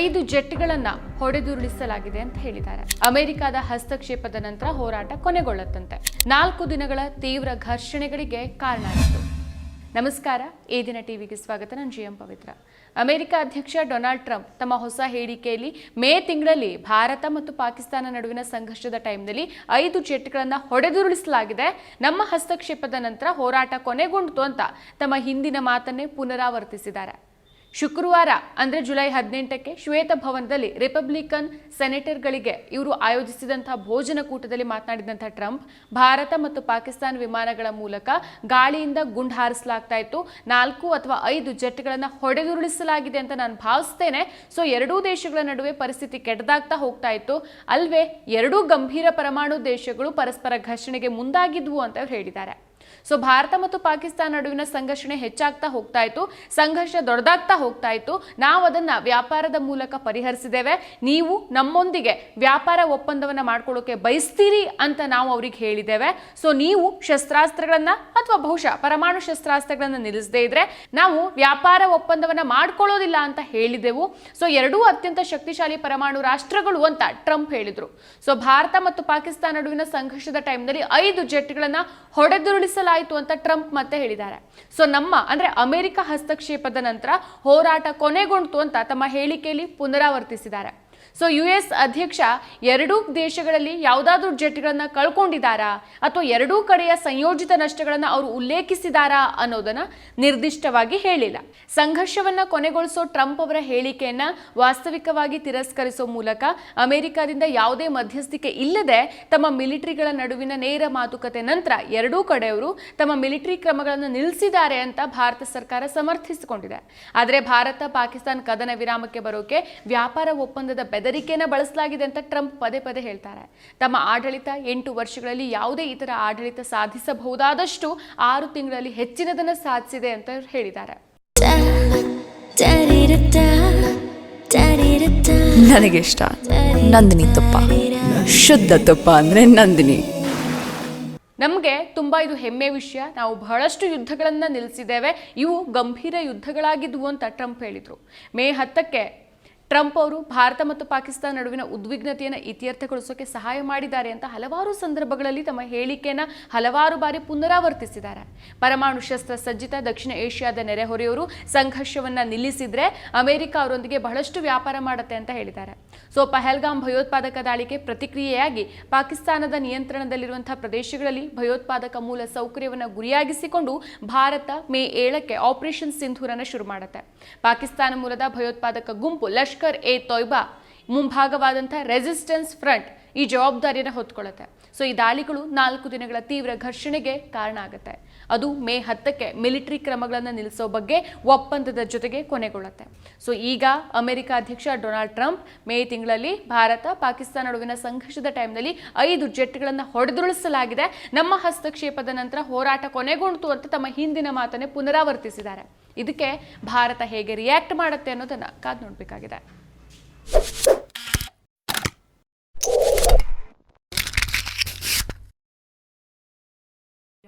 ಐದು ಜೆಟ್ಗಳನ್ನ ಹೊಡೆದುರುಳಿಸಲಾಗಿದೆ ಅಂತ ಹೇಳಿದ್ದಾರೆ. ಅಮೆರಿಕದ ಹಸ್ತಕ್ಷೇಪದ ನಂತರ ಹೋರಾಟ ಕೊನೆಗೊಳ್ಳುತ್ತಂತೆ. ನಾಲ್ಕು ದಿನಗಳ ತೀವ್ರ ಘರ್ಷಣೆಗಳಿಗೆ ಕಾರಣ ನಮಸ್ಕಾರ, ಈ ದಿನ ಟಿವಿಗೆ ಸ್ವಾಗತ. ನಾನು ಜಿ ಎಂ ಪವಿತ್ರ. ಅಮೆರಿಕ ಅಧ್ಯಕ್ಷ ಡೊನಾಲ್ಡ್ ಟ್ರಂಪ್ ತಮ್ಮ ಹೊಸ ಹೇಳಿಕೆಯಲ್ಲಿ ಮೇ ತಿಂಗಳಲ್ಲಿ ಭಾರತ ಮತ್ತು ಪಾಕಿಸ್ತಾನ ನಡುವಿನ ಸಂಘರ್ಷದ ಟೈಮ್ನಲ್ಲಿ ಐದು ಜೆಟ್ಗಳನ್ನು ಹೊಡೆದುರುಳಿಸಲಾಗಿದೆ. ನಮ್ಮ ಹಸ್ತಕ್ಷೇಪದ ನಂತರ ಹೋರಾಟ ಕೊನೆಗೊಂಡಿತು ಅಂತ ತಮ್ಮ ಹಿಂದಿನ ಮಾತನ್ನೇ ಪುನರಾವರ್ತಿಸಿದ್ದಾರೆ. ಶುಕ್ರವಾರ, ಅಂದರೆ ಜುಲೈ ಹದಿನೆಂಟಕ್ಕೆ ಶ್ವೇತಭವನದಲ್ಲಿ ರಿಪಬ್ಲಿಕನ್ ಸೆನೆಟರ್ಗಳಿಗೆ ಇವರು ಆಯೋಜಿಸಿದಂತಹ ಭೋಜನ ಕೂಟದಲ್ಲಿ ಮಾತನಾಡಿದಂತಹ ಟ್ರಂಪ್, ಭಾರತ ಮತ್ತು ಪಾಕಿಸ್ತಾನ ವಿಮಾನಗಳ ಮೂಲಕ ಗಾಳಿಯಿಂದ ಗುಂಡು ಹಾರಿಸಲಾಗ್ತಾ ಇತ್ತು. ನಾಲ್ಕು ಅಥವಾ ಐದು ಜೆಟ್ಗಳನ್ನು ಹೊಡೆದುರುಳಿಸಲಾಗಿದೆ ಅಂತ ನಾನು ಭಾವಿಸ್ತೇನೆ. ಸೊ ಎರಡೂ ದೇಶಗಳ ನಡುವೆ ಪರಿಸ್ಥಿತಿ ಕೆಟ್ಟದಾಗ್ತಾ ಹೋಗ್ತಾ ಇತ್ತು. ಅಲ್ವೇ, ಎರಡೂ ಗಂಭೀರ ಪರಮಾಣು ದೇಶಗಳು ಪರಸ್ಪರ ಘರ್ಷಣೆಗೆ ಮುಂದಾಗಿದ್ವು ಅಂತ ಅವ್ರು ಹೇಳಿದ್ದಾರೆ. ಸೊ ಭಾರತ ಮತ್ತು ಪಾಕಿಸ್ತಾನ ನಡುವಿನ ಸಂಘರ್ಷಣೆ ಹೆಚ್ಚಾಗ್ತಾ ಹೋಗ್ತಾ ಇತ್ತು. ಸಂಘರ್ಷ ದೊಡ್ಡದಾಗ್ತಾ ಹೋಗ್ತಾ ಇತ್ತು. ನಾವು ಅದನ್ನ ವ್ಯಾಪಾರದ ಮೂಲಕ ಪರಿಹರಿಸಿದ್ದೇವೆ. ನೀವು ನಮ್ಮೊಂದಿಗೆ ವ್ಯಾಪಾರ ಒಪ್ಪಂದವನ್ನ ಮಾಡ್ಕೊಳ್ಳೋಕೆ ಬಯಸ್ತೀರಿ ಅಂತ ನಾವು ಅವ್ರಿಗೆ ಹೇಳಿದ್ದೇವೆ. ಸೊ ನೀವು ಶಸ್ತ್ರಾಸ್ತ್ರಗಳನ್ನ ಅಥವಾ ಬಹುಶಃ ಪರಮಾಣು ಶಸ್ತ್ರಾಸ್ತ್ರಗಳನ್ನ ನಿಲ್ಲಿಸದೇ ಇದ್ರೆ ನಾವು ವ್ಯಾಪಾರ ಒಪ್ಪಂದವನ್ನ ಮಾಡ್ಕೊಳ್ಳೋದಿಲ್ಲ ಅಂತ ಹೇಳಿದೆವು ಸೊ ಎರಡೂ ಅತ್ಯಂತ ಶಕ್ತಿಶಾಲಿ ಪರಮಾಣು ರಾಷ್ಟ್ರಗಳು ಅಂತ ಟ್ರಂಪ್ ಹೇಳಿದ್ರು. ಸೊ ಭಾರತ ಮತ್ತು ಪಾಕಿಸ್ತಾನ ನಡುವಿನ ಸಂಘರ್ಷದ ಟೈಮ್ನಲ್ಲಿ ಐದು ಜೆಟ್ಗಳನ್ನ ಹೊಡೆದುರುಳಿಸಲಾಯಿತು ಅಂತ ಟ್ರಂಪ್ ಮತ್ತೆ ಹೇಳಿದ್ದಾರೆ. ಸೊ ನಮ್ಮ, ಅಂದ್ರೆ ಅಮೆರಿಕ ಹಸ್ತಕ್ಷೇಪದ ನಂತರ ಹೋರಾಟ ಕೊನೆಗೊಂಡಿತು ಅಂತ ತಮ್ಮ ಹೇಳಿಕೆಯಲ್ಲಿ ಪುನರಾವರ್ತಿಸಿದ್ದಾರೆ. ಸೊ ಯು ಎಸ್ ಅಧ್ಯಕ್ಷ ಎರಡೂ ದೇಶಗಳಲ್ಲಿ ಯಾವುದಾದ್ರೂ ಜೆಟ್ಗಳನ್ನು ಕಳ್ಕೊಂಡಿದ್ದಾರಾ? ಅಥವಾ ಎರಡೂ ಕಡೆಯ ಸಂಯೋಜಿತ ನಷ್ಟಗಳನ್ನು ಅವರು ಉಲ್ಲೇಖಿಸಿದಾರಾ ಅನ್ನೋದನ್ನ ನಿರ್ದಿಷ್ಟವಾಗಿ ಹೇಳಿಲ್ಲ. ಸಂಘರ್ಷವನ್ನ ಕೊನೆಗೊಳಿಸೋ ಟ್ರಂಪ್ ಅವರ ಹೇಳಿಕೆಯನ್ನ ವಾಸ್ತವಿಕವಾಗಿ ತಿರಸ್ಕರಿಸೋ ಮೂಲಕ ಅಮೆರಿಕದಿಂದ ಯಾವುದೇ ಮಧ್ಯಸ್ಥಿಕೆ ಇಲ್ಲದೆ ತಮ್ಮ ಮಿಲಿಟರಿಗಳ ನಡುವಿನ ನೇರ ಮಾತುಕತೆ ನಂತರ ಎರಡೂ ಕಡೆಯವರು ತಮ್ಮ ಮಿಲಿಟರಿ ಕ್ರಮಗಳನ್ನು ನಿಲ್ಲಿಸಿದ್ದಾರೆ ಅಂತ ಭಾರತ ಸರ್ಕಾರ ಸಮರ್ಥಿಸಿಕೊಂಡಿದೆ. ಆದರೆ ಭಾರತ ಪಾಕಿಸ್ತಾನ ಕದನ ವಿರಾಮಕ್ಕೆ ಬರೋಕೆ ವ್ಯಾಪಾರ ಒಪ್ಪಂದದ ಬೆದರಿಕೆಯನ್ನು ಬಳಸಲಾಗಿದೆ ಅಂತ ಟ್ರಂಪ್ ಪದೇ ಪದೇ ಹೇಳ್ತಾರೆ. ತಮ್ಮ ಆಡಳಿತ ಎಂಟು ವರ್ಷಗಳಲ್ಲಿ ಯಾವುದೇ ಇತರ ಆಡಳಿತ ಸಾಧಿಸಬಹುದಾದಷ್ಟು ಆರು ತಿಂಗಳಲ್ಲಿ ಹೆಚ್ಚಿನದನ್ನು ಸಾಧಿಸಿದೆ ಅಂತ ಹೇಳಿದ್ದಾರೆ. ನನಗೆ ಇಷ್ಟ. ನಂದಿನಿ ತುಪ್ಪ. ಶುದ್ಧ ತುಪ್ಪ ಅಂದ್ರೆ ನಂದಿನಿ. ನಮಗೆ ತುಂಬ ಇದು ಹೆಮ್ಮೆ ವಿಷಯ. ನಾವು ಬಹಳಷ್ಟು ಯುದ್ಧಗಳನ್ನು ನಿಲ್ಲಿಸಿದ್ದೇವೆ ಇವು ಗಂಭೀರ ಯುದ್ಧಗಳಾಗಿದ್ವು ಅಂತ ಟ್ರಂಪ್ ಹೇಳಿದರು. ಮೇ ಹತ್ತಕ್ಕೆ ಟ್ರಂಪ್ ಅವರು ಭಾರತ ಮತ್ತು ಪಾಕಿಸ್ತಾನ ನಡುವಿನ ಉದ್ವಿಗ್ನತೆಯನ್ನು ಇತ್ಯರ್ಥಗೊಳಿಸೋಕೆ ಸಹಾಯ ಮಾಡಿದ್ದಾರೆ ಅಂತ ಹಲವಾರು ಸಂದರ್ಭಗಳಲ್ಲಿ ತಮ್ಮ ಹೇಳಿಕೆಯನ್ನು ಹಲವಾರು ಬಾರಿ ಪುನರಾವರ್ತಿಸಿದ್ದಾರೆ. ಪರಮಾಣು ಶಸ್ತ್ರ ಸಜ್ಜಿತ ದಕ್ಷಿಣ ಏಷ್ಯಾದ ನೆರೆಹೊರೆಯವರು ಸಂಘರ್ಷವನ್ನ ನಿಲ್ಲಿಸಿದ್ರೆ ಅಮೆರಿಕ ಅವರೊಂದಿಗೆ ಬಹಳಷ್ಟು ವ್ಯಾಪಾರ ಮಾಡುತ್ತೆ ಅಂತ ಹೇಳಿದ್ದಾರೆ. ಸೊ, ಪಹಲ್ಗಾಮ್ ಭಯೋತ್ಪಾದಕ ದಾಳಿಗೆ ಪ್ರತಿಕ್ರಿಯೆಯಾಗಿ ಪಾಕಿಸ್ತಾನದ ನಿಯಂತ್ರಣದಲ್ಲಿರುವಂತಹ ಪ್ರದೇಶಗಳಲ್ಲಿ ಭಯೋತ್ಪಾದಕ ಮೂಲ ಸೌಕರ್ಯವನ್ನು ಗುರಿಯಾಗಿಸಿಕೊಂಡು ಭಾರತ ಮೇ ಏಳಕ್ಕೆ ಆಪರೇಷನ್ ಸಿಂಧೂರನ್ನು ಶುರು ಮಾಡುತ್ತೆ. ಪಾಕಿಸ್ತಾನ ಮೂಲದ ಭಯೋತ್ಪಾದಕ ಗುಂಪು ಲಷ್ಕರ್ ಎ ತೊಯ್ಬಾ ಮುಂಭಾಗವಾದಂಥ ರೆಸಿಸ್ಟೆನ್ಸ್ ಫ್ರಂಟ್ ಈ ಜವಾಬ್ದಾರಿಯನ್ನು ಹೊತ್ಕೊಳ್ಳುತ್ತೆ ಸೊ ಈ ದಾಳಿಗಳು ನಾಲ್ಕು ದಿನಗಳ ತೀವ್ರ ಘರ್ಷಣೆಗೆ ಕಾರಣ ಆಗುತ್ತೆ. ಅದು ಮೇ ಹತ್ತಕ್ಕೆ ಮಿಲಿಟರಿ ಕ್ರಮಗಳನ್ನು ನಿಲ್ಲಿಸೋ ಬಗ್ಗೆ ಒಪ್ಪಂದದ ಜೊತೆಗೆ ಕೊನೆಗೊಳ್ಳುತ್ತೆ ಸೊ ಈಗ ಅಮೆರಿಕ ಅಧ್ಯಕ್ಷ ಡೊನಾಲ್ಡ್ ಟ್ರಂಪ್ ಮೇ ತಿಂಗಳಲ್ಲಿ ಭಾರತ, ಪಾಕಿಸ್ತಾನ ನಡುವಿನ ಸಂಘರ್ಷದ ಟೈಮ್ನಲ್ಲಿ ಐದು ಜೆಟ್ಗಳನ್ನು ಹೊಡೆದುರುಳಿಸಲಾಗಿದೆ. ನಮ್ಮ ಹಸ್ತಕ್ಷೇಪದ ನಂತರ ಹೋರಾಟ ಕೊನೆಗೊಂಡಿತು ಅಂತ ತಮ್ಮ ಹಿಂದಿನ ಮಾತನ್ನೇ ಪುನರಾವರ್ತಿಸಿದ್ದಾರೆ. ಇದಕ್ಕೆ ಭಾರತ ಹೇಗೆ ರಿಯಾಕ್ಟ್ ಮಾಡುತ್ತೆ ಅನ್ನೋದನ್ನು ಕಾದು ನೋಡಬೇಕಾಗಿದೆ.